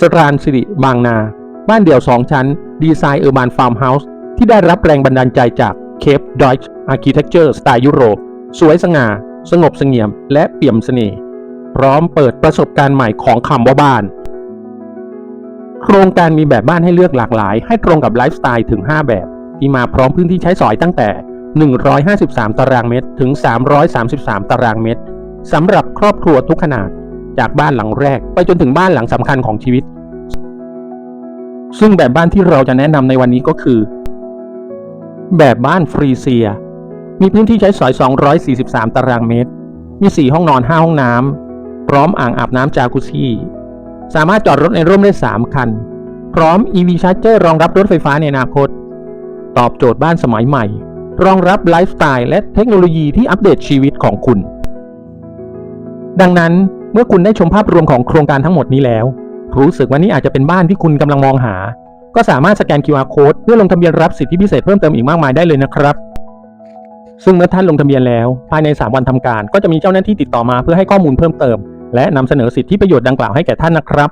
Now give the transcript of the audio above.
สรานสิริบางนา บ้านเดี่ยว2ชั้น ดีไซน์เออร์บานฟาร์มเฮาส์ที่ได้รับแรงบันดาลใจจากเคปดอยช์อาร์เคเต็กเจอร์สไตล์ยุโรป สวยสง่า สงบเสงี่ยม และเปี่ยมเสน่ห์พร้อมเปิดประสบการณ์ใหม่ของคำว่าบ้าน โครงการมีแบบบ้านให้เลือกหลากหลาย ให้ตรงกับไลฟ์สไตล์ถึง 5 แบบ ที่มาพร้อมพื้นที่ใช้สอยตั้งแต่ 153 ตารางเมตร ถึง 333 ตารางเมตรสำหรับครอบครัวทุกขนาด จากบ้านหลังแรก ไปจนถึงบ้านหลังสำคัญของชีวิต ซึ่งแบบบ้านที่เราจะแนะนำในวันนี้ก็คือ แบบบ้านฟรีเซีย มีพื้นที่ใช้สอย 243 ตารางเมตร มี 4 ห้องนอน 5 ห้องน้ำพร้อมอ่างอาบน้ำจากุซี่ สามารถจอดรถในร่มได้ 3 คัน พร้อม EV Charger รองรับรถไฟฟ้าในอนาคต ตอบโจทย์บ้านสมัยใหม่ รองรับไลฟ์สไตล์และเทคโนโลยีที่อัปเดตชีวิตของคุณ ดังนั้น เมื่อคุณได้ชมภาพรวมของโครงการทั้งหมดนี้แล้ว รู้สึกว่านี่อาจจะเป็นบ้านที่คุณกำลังมองหา ก็สามารถสแกน QR Code เพื่อลงทะเบียนรับสิทธิพิเศษเพิ่มเติมอีกมากมายได้เลยนะครับ ซึ่งเมื่อท่านลงทะเบียนแล้ว ภายใน 3 วันทำการ ก็จะมีเจ้าหน้าที่ติดต่อมาเพื่อให้ข้อมูลเพิ่มเติม และนำเสนอสิทธิประโยชน์ดังกล่าวให้แก่ท่านนะครับ